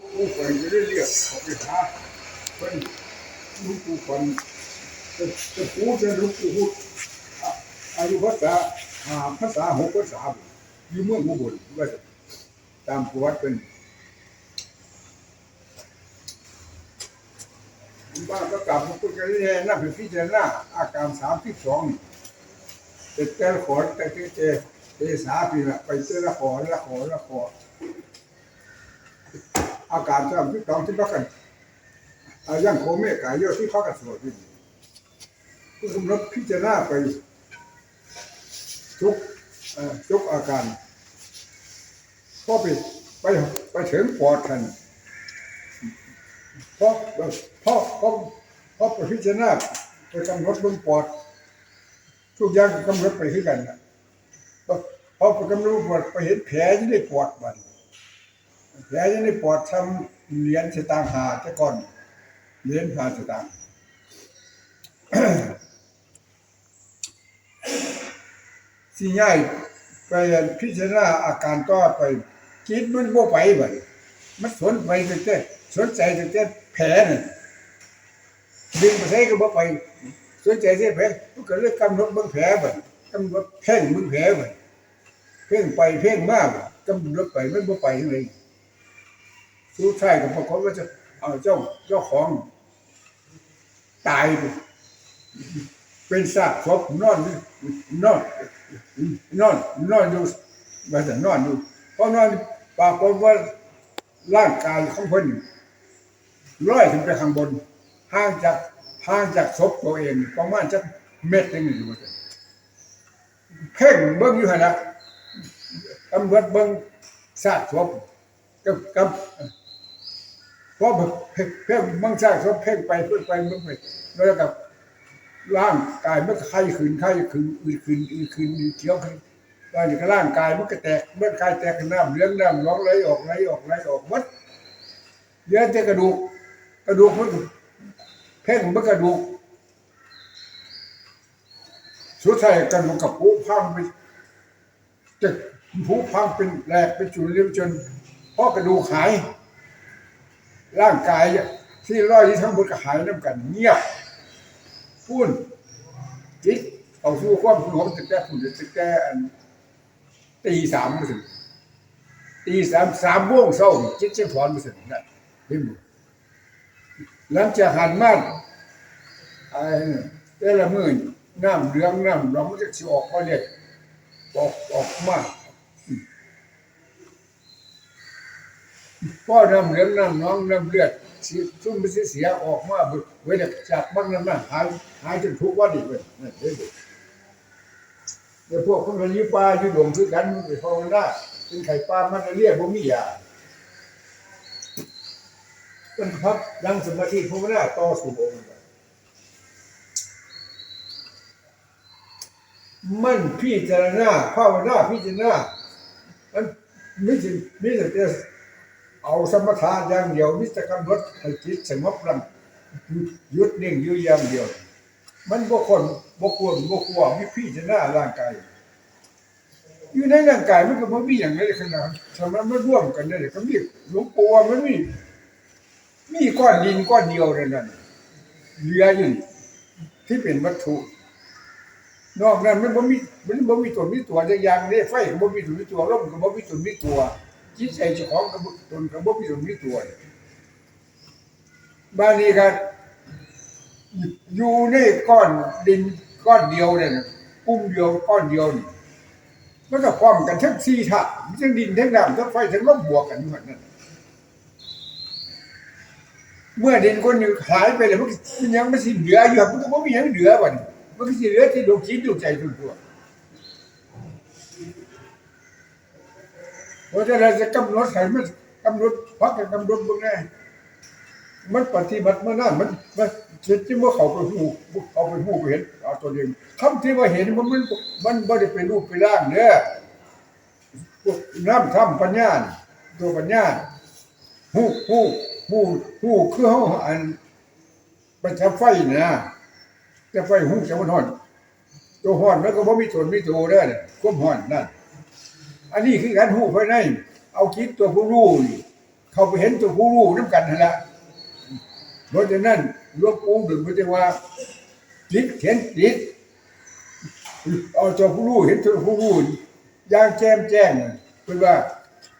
ผู้คนจะได้เรียกเขาไปหาเป็นลูกผู้คนจะจะพูดจะลูกผู้พูดอายุภาษาหาภาษาหกภาษาอยู่เมืองอุบุลก็จะตามประวัติเป็นบ้านก็กลับมาพูดกันนี่นั่นเป็นพิจารณาอาการสามที่สองแต่แต่ลขอแต่เจเจสาปีละไปเจอละขอละขอละขอ อาการสามที่สองที่พักกันอายังโคเมกายโยที่พักกันสวดอยู่ก็กำลังพิจารณาไปทุกทุกอาการพอไปไปไปถึงปอดกันพอพอพอพอไปพิจารณาไปกำหนดเบื้องปอด ทุกอย่างกำหนดไปที่กันนะพอไปกำหนดปอดไปเห็นแผลที่ได้ปอดบัด แผลยังได้ปอดทำเหรียญสตางค์หาแต่ก่อนเหรียญหาสตางค์สิง่ายไปพิจารณาอาการต่อไปคิดมันบ่ไปบัดมันสนไปแต่แต่สนใจแต่แต่แผลน่ะดึงไปใช้ก็บ่ไปสนใจแต่แผลมันก็เลยกำหนดเบิ่งแผลบัดกำหนดเพ่งเบิ่งแผลบัดเพ่งไปเพ่งมากกำหนดไปมันบ่ไปเลย สุดท้ายก็ปรากฏว่าจะเอาเจ้าเจ้าของ ตายไปเป็นซากศพนอนนอนนอนนอนอยู่ว่าจะนอนอยู่เพราะนอนปรากฏว่าร่างกายของเพิ่นลอยขึ้นไปข้างบนห่างจากห่างจากศพตัวเองประมาณจักเม็ดหนึงอยู่เพ่งเบิ่งอยู่หันน่ะตำรวจเบิ่งซากศพ กับกับเพราะแบบเพ่งบางชาติเขาเพ่งไปเพ่งไปเพ่งไปแล้วกับร่างกายมันก็ไข้ขึ้นไข้ขึ้นอืดขึ้นอืดขึ้นอืดเขียวขึ้นตอนนี้ก็ร่างกายมันก็แตกเมื่อกายแตกน้ำเลี้ยงน้ำร้องไหลออกไหลออกไหลออกมัดเหลือแต่กระดูก กระดูกมันเพ่งมันกระดูกสุดท้ายกระดูกกับผุพังไปจะผุพังเป็นแหลกเป็นจุดเลี้ยวจน ราะกระดูกหาย ร่างกายที่ร้อยที่ทั้งหมดก็หายน้ำกัน เงียบพูนจิตเอาสู้ความหลวงตึกแก่ผุนตึกแก่อันตีสามมาถึงตีสามสามโมงเช้าจิตเชี่ยถอนมาถึงนั่นเห็นบ่หลังจากหันมาไอ้แต่ละมือน้ำเหลืองน้ำร้องมันจะสิออกมาเลยออกออกมา พ่อน้ำเหลืองน้ำน้องน้ำเลือดชุ่มไปเสียออกมาเว้ยจากบ้างน้ำมันหายหายจนทุกวันอีกเว้ยนั่นเด้อเดี๋ยวพวกคนกันยิปลายู่ดงคือกันไปภาวนาเป็นไข่ปลามันเรียกบ่มียาเป็นพักดังสมาธิภาวนาต่อสู่องค์มันพิจารณาภาวนาพิจารณามันไม่ใช่ไม่ใช่ เอาสมถะอย่างเดียวมิตรกำหนดให้จิตสงบลำหยุดนิ่งอยู่อย่างเดียว มันบ่คนบ่ควรบ่ควรมีพี่จะหน้าร่างกายอยู่ในร่างกายมันก็บ่มีอย่างไรขนาดสำหรับมันร่วมกันได้ก็มีหลวงปู่ว่ามันมีมีก้อนดินก้อนเดียวเท่านั้นเหลืออยู่ที่เป็นวัตถุ นอกนั้นมันบ่มีมันบ่มีตัวมีตัวจักอย่างเด้ไฟก็บ่มีตัวมีตัวลมก็บ่มีตัวมีตัว จิตใจเจ้าของกับตนกับบ่มีตนมีตัวนี่ยบ้านนี้ครับอยู่ในก้อนดินก้อนเดียวเนี่ยปุ่มเดียวก้อนเดียวนี่มันก็พร้อมกันทั้งสี่ถาดทั้งดินทั้งน้ำทั้งไฟทั้งลมบวกกันอยู่แบบนั้นเมื่อดินคนหนึ่งหายไปแล้วมันก็มันยังไม่สิเหลืออยู่มันก็บ่มีหยังเหลือวันมันก็สิเหลือที่ดวงจิตดวงใจดวงตัว เพราะฉะนั้นจะกำหนดให้มันกำหนดพักกันกำหนดเบิ่งแน่มันปฏิบัติมานามันมันจิตที่ว่าเขาไปหูเขาไปหูไปเห็นเอาตัวเองคำที่ว่าเห็นมันมันมันบ่ได้เป็นรูปเป็นร่างเด้อพวกน้ำทำปัญญาตัวปัญญาหูหูหูหูคือเฮาอันประชับไฟนะจะไฟหูจะมันฮ้อนตัวฮ้อนมันก็บ่มีตนมีตัวเด้เนี่ยความฮ้อนนั่น อันนี้คือการหูภายใน เอาคิดตัวผู้รู้เขาไปเห็นตัวผู้รู้น้ำกันนั่นแหละเพราะฉะนั้นหลวงปู่ถึงไม่ได้ว่าจิตเห็นจิตเอาตัวผู้รู้เห็นตัวผู้รู้อย่างแจ่มแจ้งเป็นว่า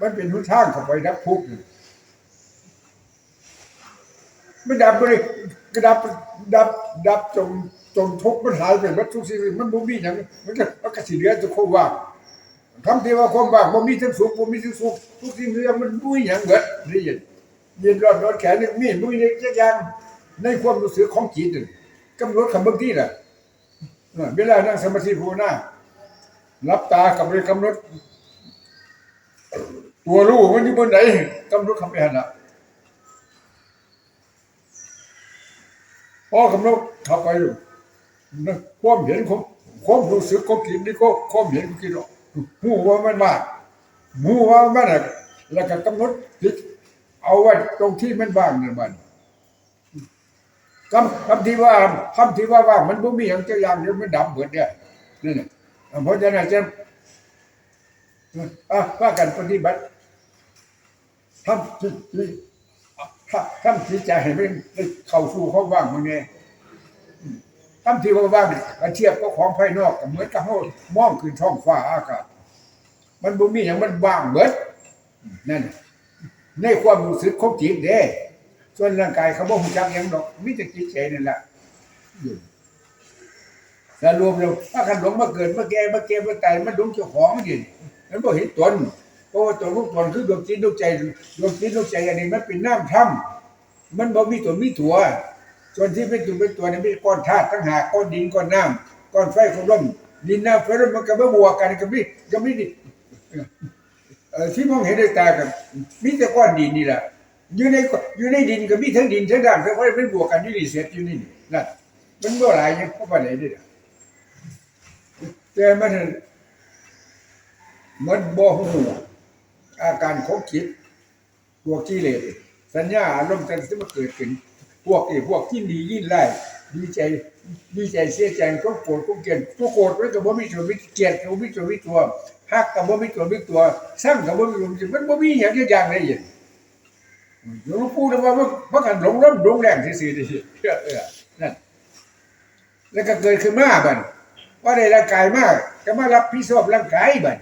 มันเป็นหุนทางเข้าไปดับทุกข์ไม่ดับเลยกระดับดับดับจงจงทุกข์มันหายไปมันทุกสิ่งมันบ่มีอย่างมันก็มันก็สิเหลือจะคงว่าง คำที่ว่าความว่างบ่มีทั้งสุขบ่มีทั้งสุขทุกสิ่งทุกอย่างมันบ่มีอย่างเบิดนี่เย็นเย็นร้อนร้อนแขนนี่มีบ่มีจักอย่างในความรู้สึกของจิตนั่กำหนดคำบางทีน่ะเวลานั่งสมาธิภาวนาหลับตากับเลยกำหนดตัวรู้มันอยู่บนไหนกำหนดคำไปหันละพอกำหนดเข้าไปอยู่ความเห็นของความรู้สึกของกินนี่ก็ความเห็นของกินหรอก หูว่ามันมากหูว่ามันอะแล้วก็กำหนดจิตเอาไว้ตรงที่มันว่างนั่นมันคำคำที่ว่าคำที่ว่าว่างมันบ่มีอย่างเจ้าอย่างเดียวมันดับเบิดเนี่ยนี่นน่ะเพราะฉะนั้นจะอะว่ากันปฏิบัติทำจิตทำจิตใจให้มันเข้าสู่ความว่างมันไง ทำที่ว่าว่างกันเทียบกับของภายนอกก็เหมือนกับเฮามองขึ้นท้องฟ้าอากาศมันบ่มีอย่างมันว่างเบิดนั่นในความรู้สึกของจิตเด้ ส่วนร่างกายเขาบ่ฮู้จักหยังดอกมีแต่จิตใจนั่นแหละอยู่แต่รวมแล้วถ้ากันหลงมาเกิดมาแก่มาเก็บมาตายมันหลงเจ้าของมันอยู่นี่มันบ่เห็นตนเพราะว่าตัวของตนคือดวงจิตดวงใจดวงจิตดวงใจอันนี้มันเป็นน้ำถ้ำมันบ่มีตัวมีตัว ส่วนที่เป็นตัวเป็นตัวนี่เป็นก้อนธาตุทั้งหาก้อนดินก้อนน้ำก้อนไฟก้อนลมดินน้ำไฟลมมันก็ไมาบวกกันก็มีก็มีดิที่มองเห็นด้วยตากันมีแต่ก้อนดินนี่แหละอยู่ในอยู่ในดินก็มีทั้งดินทั้งน้ำทั้งไฟมันบวกกันอยู่นี่เสร็จอยู่นี่นั่นมันบ่หลายอย่างเพราะว่าไหนเด้อแต่มันมันบ่ฮู้อาการของจิตตัวกิเลสสัญญาอารมณ์กันที่มันเกิดขึ้น พวกไอ้พวกที่ดียิ่งไล่ดีใจดีใจเสียใจก็โกรธก็เกลียดตัวโกรธมันก็บ่มีตัวมีเกลียดก็บ่มีตัวมีตัวฮักก็บ่มีตัวมีตัวสร้างก็บ่มีตัวมีตัวมันบ่มีหยังเดียวอย่างใดอย่างหลวงปู่ว่ามันมันกันหลงล้มหลงแรงซื่อๆดิเออนั่นแล้วก็เกิดขึ้นมาบัดว่าได้ร่างกายมากก็มารับผิดชอบร่างกายบัด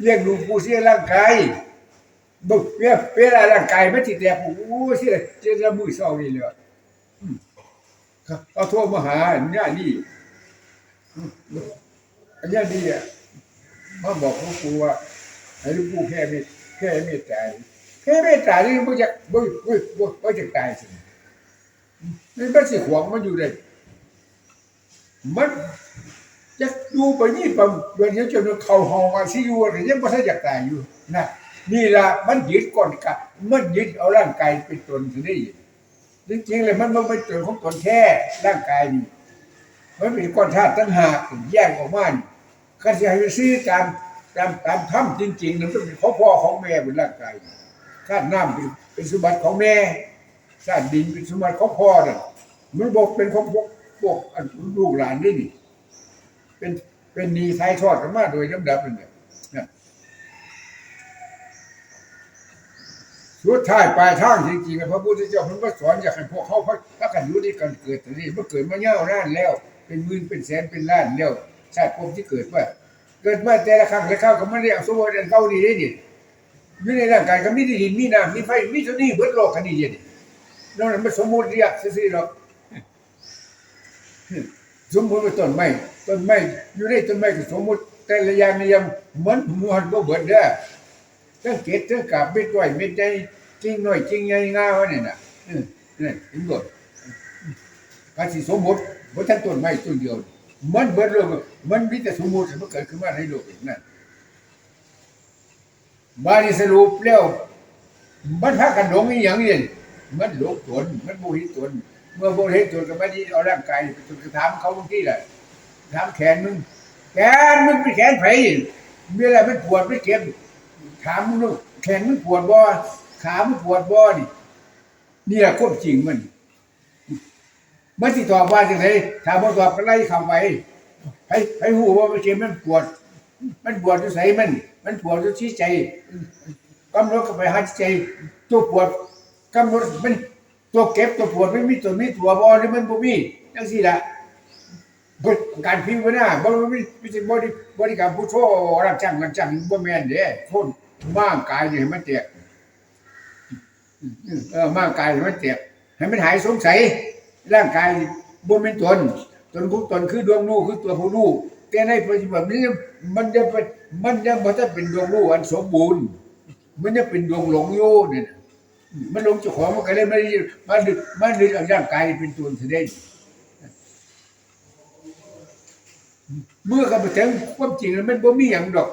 เลี้ยงดูผู้เสียร่างกาย บึกเวลาเวลาร่างกายมันติดแตกโอ้เสียเจะมือเศร้านี่เลยอืมครับเอาโทรมาหาอันนี้นี่อันนี้นี่อะมาบอกหลวงปู่ว่าให้หลวงปู่แค่เมตแค่เมตตาแค่เมตตานี่บ่จะบ่บ่บ่บ่จะตายสินี่มันสิหวงมันอยู่ได้มันจะอยู่ไปนี่ปั๊มเดือนนี้จนเขาหองอาซียูอะไรยังบ่ทันอยากตายอยู่นะ นี่ละมันยึดก่อนกะมันยึดเอาร่างกายเป็นตนสิได้จริงๆเลยมันมันเป็นตัวของตนแท้ร่างกายนี่มันเป็นก้อนธาตุตั้งหากแยกออกมานี่คันสิให้ไปซื้อตามตามตามธรรมจริงๆมันต้องเป็นของพ่อของแม่เป็นร่างกายธาตุน้ำเป็นเป็นสมบัติของแม่ธาตุดินเป็นสมบัติของพ่อน่ะมันบอกเป็นของพวกพวกอันลูกหลานนี่นี่เป็นเป็นนีไทยทอดกันมาโดยลำดับนั่นแหละ สุดท้ายปลายทางจริงๆอะพระพุทธเจ้าเพิ่นก็สอนอยากให้พวกเขาพักกกันอยู่ด้วยกันเกิดแต่นี่เมื่อเกิดมาเย่านานแล้ว เป็นหมื่นเป็นแสนเป็นล้านแล้วชาติภพที่เกิดมาเกิดมาแต่ละครั้งละคราวก็ไม่ได้เอาสมบูรณ์อันเก่าดีได้ดิอยู่ในร่างกายก็มีดินมีน้ำมีไฟมีเท่านี้เบิดโลกคันนี้เดียวนี่นอกนั้นมันสมมติเรียกซื่อๆหรอกสมมติว่าต้นไม้ต้นไม้อยู่ในต้นไม้ก็สมมติแต่ละอย่างในย่างเหมือนมวนบ่เบิดเด้อ ทั้งเกศทั้งกาบเม็ดน้อยเม็ดใหญ่จริงหน้อยจริงใหญ่งาวนี่ยน่ะเนี่เห็นบ่การสิสมมติบ่ทันต้นไม้ต้นเดียว มันเบิดโลกมันมีแต่สมมุติมันเกิดขึ้นมาในโลกนั่นบาดนี้สรุปแล้วมันพากันหลงอีหยังนี่มันหลงตนมันบ่เห็นตนเมื่อโบเห็นตัวกับไม่ดีเอาร่างกายไปจุดถามเขาบางทีแหละถามแขนมึงแขนมึงเป็นแขนไผเมื่อไรมันปวดไม่เจ็บ ถามมึงลูกแขนมึงปวดบ่ขามึงปวดบ่นี่นี่แหละความจริงมันมันสิตอบว่าจังไดถามบ่ตอบก็ไล่คำไปให้ให้หูว่ามันเจ็บมันปวด มันปวดอยู่ไสมัน มันปวดอยู่ที่ใจกำลังก็ไปหาใจ ตัวปวดกำหนดมันตัวเก็บตัวปวดไม่มีตัวมีตัวบอหรือมันบ่มีจังซี่ล่ะ บทการพิมพ์ไว้นะบ่บ่มีมีแต่บริบริการผู้โทรับจ้างรับจ้างบ่แม่นเด้คนร่างกายนี่ให้มันแตกเออร่างกายให้มันแตกให้มันหายสงสัยร่างกายบ่แม่นตนตนของตนคือดวงรู้คือตัวผู้รู้แต่ในปัจจุบันนี้มันจะเป็นมันจะบ่ได้เป็นดวงรู้อันสมบูรณ์มันจะเป็นดวงหลงอยู่เนี่ยมันหลงเจ้าของมันก็เลยไม่มาดึกมาดึกเอาร่างกายเป็นตัวแสดง เมื่อกับไปถึงความจริงแล้วมันบ่มีหยังดอก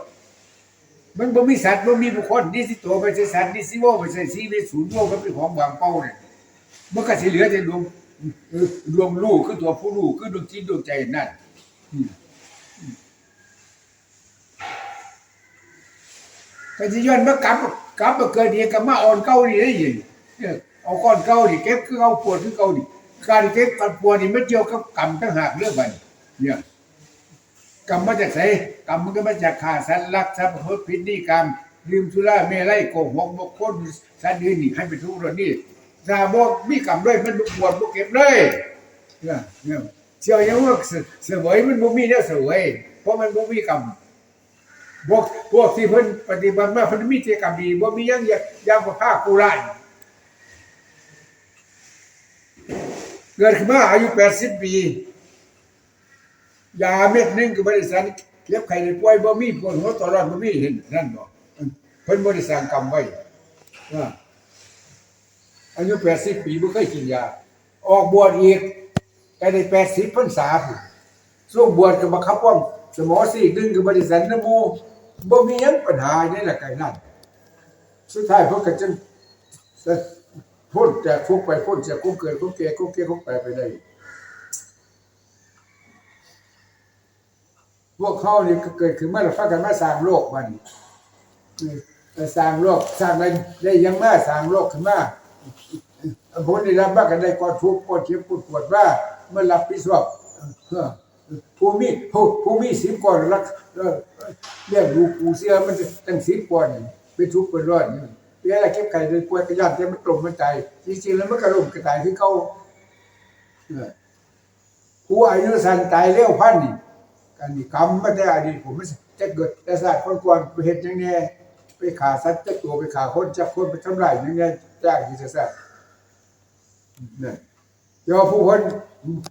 มันบ่มีสัตว์บ่มีบุคคลนี่สิตัวไปใช่สัตว์นี่สิว่าไปใช่สีนี่ศูนย์โลกมันเป็นของวางเป้าเนี่ยมันก็สิเหลือแต่ดวงดวงรู้คือตัวผู้รู้คือดวงจิตดวงใจนั่นก็สิย้อนมากลับกลับมาเกิดดีกับมาอ่อนเก่านี่ได้ยินเอาก้อนเก่านี่เก็บคือเอาปวดคือเก่านี่การเก็บการปวดนี่มันเกี่ยวกับกรรมต่างหากเรื่องบัดเนี่ย กรรมมาจากไสกรรมมันก็มาจากฆ่าสัตว์ลักทรัพย์ประพฤติผิดนิกรรมดื่มสุราเมลัยโกหกบกพร่องสัตว์อื่นนี่ให้เป็นทุกข์เรื่องนี้ถ้าบ่มีกรรมด้วยมันบ่ปวดบ่เก็บเลยเนี่ยเนี่ยเชื่อยังว่าเสวยมันบ่มีแนวเสวยเพราะมันบ่มีกรรมพวกพวกที่เพิ่นปฏิบัติมาเพิ่นมีแต่กรรมดีบ่มียังย่างอย่างบ่ภาคกูร้ายเกิดขึ้นมาอายุ80ปี ยาเม็ดหนึงก็บริษัทเก็บไข่ในป่วยบ่มีปวดหัวตลอดบ่มีเห็นนั่นบ่เพิ่นบ่ได้สร้างกรรมไว้อายุ80ปีบ่เคยกินยา ออกบวชอีกก็ได้80พรรษาพุ่นช่วงบวชก็บังคับว่าสมอซีกหนึงก็บริษัทนโมบ่มียังปัญหานี่แหละไก่นั่นสุดท้ายพิ่นก็จึงพ้นจากทุกไปพ้นจากคุกเกิดคุกแก่คุกแก่คุกตายไปได้ พวกเขานี่ก็เกิดขึ้นมาแล้วพากันมาสร้างโลกมันสร้างโลกสร้างอะไรได้ยังมาสร้างโลกขึ้นมาผลได้รับบ้ากันได้ก่อนทุกข์ก่อนเจ็บปวดปวดว่าเมื่อรับผิดชอบเออผู้มีผู้ผู้มีสิบก่อนรักเออเรียกดูกูเสียมันตั้งสิบก่อนเป็นทุกข์เป็นร้อนเวลาเก็บไข่เลยป่วยกระยานแต่มันตรงมันใจจริงๆแล้วมันกระลุ่มกระต่ายคือเขาผู้อายุสั้นตายเร็วพันนี่ การมีกรรมมาแต่อดีตผมมันจะเกิดแต่ศาสตร์คนก่อนไปเห็นอย่างนี้ไปขาสัตว์จะตัวไปขาคนจับคนไปทำลายอย่างนี้จ้างที่ศาสตร์นี่เจ้าผู้คน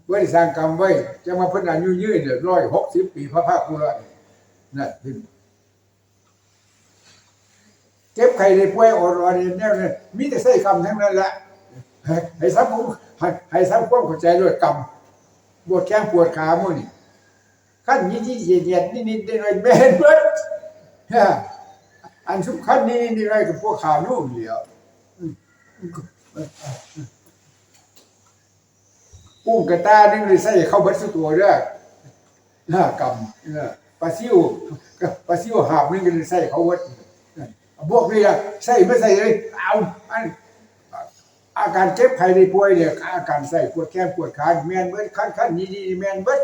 ไว้สร้างกรรมไว้จะมาพิ่นอายุยืนเนี่ยร้อยหกสิบปีพระภาคกุละนั่นขึ้นเก็บไข่ในป่วยอ่อนเนี่ยเนี่ยมีแต่ใส่กรรมทั้งนั้นแหละให้ให้ซับให้ให้ซับความเข้าใจด้วยกรรมปวดแข้งปวดขาหมู่นี่ ขั้นยี่ยี่เย็นเย็นนี่นี่ได้ไรแม่นเบิดฮะอันสำคัญนี่นี่ไรกับพวกขานู่นเหลียวปุ้งกระตานี่เลยใส่เข้าเบัดสุตัวเด้อฮะกำเออปลาซิวกับปลาซิวหาบนี่ก็เลยใส่เขาเบัดพวกนี้อะใส่ไม่ใส่เลยเอาอันอาการเจ็บไข้ในป่วยเนี่ยอาการใส่ปวดแขนปวดขาแมนเบิดขั้นขั้นนี่นี่แมนเบิด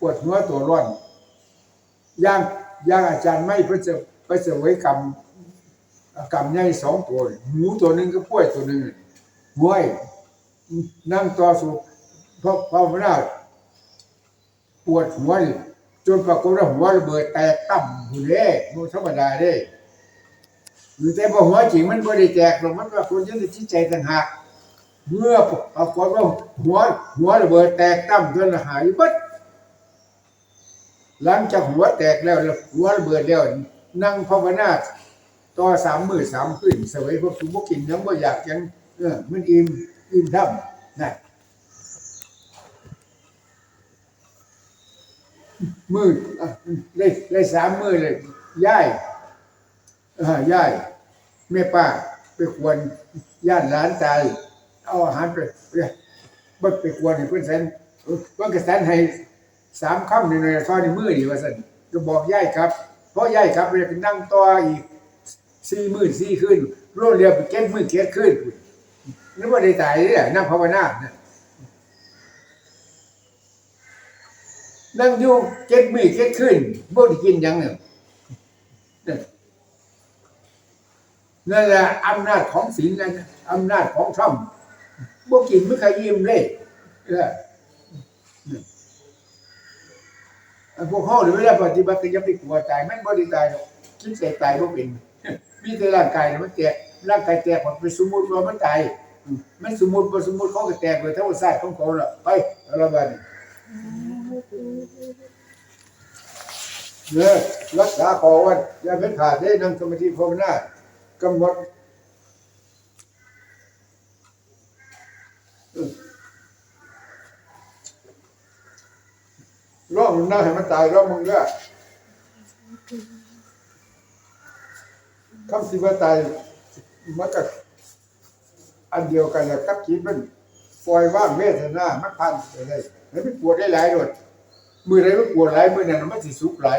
ปวดหัวตัวร้อนย่างย่างอาจารย์ไม่เพื่อจะไปเสวยกรรมกรรมใหญ่สองตัวหมูตัวหนึ่งก็ป่วยตัวหนึ่งมวยนั่งต่อสู้เพราะเพราะว่าปวดหัวจนปรากฏว่าหัวระเบิดแตกต่ำหูเล่มันธรรมดาเด้หรือแต่พอหัวจริงมันไม่ได้แตกหรอกมันปรากฏยังในจิตใจต่างหากเมื่อปรากฏว่าหัวหัวระเบิดแตกต่ำจนหายบัด หลังจากหัวแตกแล้วหัวระเบิดแล้วนั่งภาวนาต่อสามมือสามขึ้นสวยพวกสุบกินยังบ่อยากยังเออมันอิ่มอิ่มท่ำนะมืออะได้ได้สามมือเลยย่ายเออย่ายแม่ป้าไปควรย่านหลานตายเอาอาหารไปไปไปควรให้เพื่อนแสนเออเพื่อนกระแสนให้ สามคำหนึ่งในทอดในมือดีว่าสันก็บอกย่ายครับ เพราะย่ายครับเลยนั่งต่ออีกสี่มื่นสี่ขึ้นรวดเรียวไปเก็ตมือเก็ตขึ้นนึกว่าได้ตายเลยนั่งภาวนานะนั่งอยู่เก็ตมือเก็ตขึ้นบ่ได้กินยังเนี่ยนั่นแหละอำนาจของศีลนั่นน่ะอำนาจของธรรมบ่กินไม่เคยยิ้มเลยเอออัน พวกเขาหรือเวลาปฏิบัติก็ยังไปกลัวตายมันบ่ได้ตายหรอกคิดแต่ตายบ่เป็นมีแต่ร่างกายน่ะมันแตกร่างกายแตกมันไปสมมุติว่ามันตายมันสมมุติบ่สมมุติเขาก็แตกโดยธรรมชาติของเขาล่ะไปเอาละบัดนี้เด้อรักษาขอวันอย่าเป็นขาดได้นั่งสมาธิภาวนากำหนด ร้องมันน่าให้มันตายร้องมึงเด้อคำสิว่าตายมันก็อันเดียวกันแหละกับคิดมันปล่อยว่างเวทนามันพันไปเลยแล้วมันปวดได้หลายโดดมือไรมันปวดหลายมือเนี่ยมันสิสุกหลาย